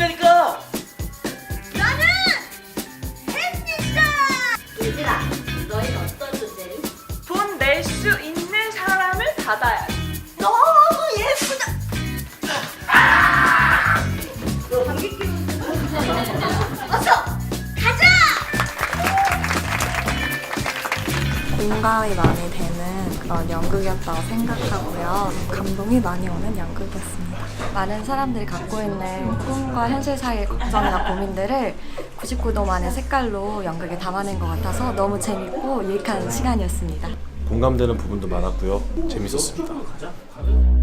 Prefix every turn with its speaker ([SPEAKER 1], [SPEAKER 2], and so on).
[SPEAKER 1] 남자니까.
[SPEAKER 2] 나는 했니까. 얘들아, 너희는 어떤 존재니?
[SPEAKER 3] 돈 낼 수 있는 사람을 받아야 돼.
[SPEAKER 2] 너무 예쁘다. 아! 너 관객끼리.
[SPEAKER 4] 공감이 많이 되는 그런 연극이었다고 생각하고요. 감동이 많이 오는 연극이었습니다.
[SPEAKER 5] 많은 사람들이 갖고 있는 꿈과 현실 사이의 걱정이나 고민들을 99도 만의 색깔로 연극에 담아낸 것 같아서 너무 재밌고 유익한 시간이었습니다.
[SPEAKER 6] 공감되는 부분도 많았고요.
[SPEAKER 1] 재밌었습니다.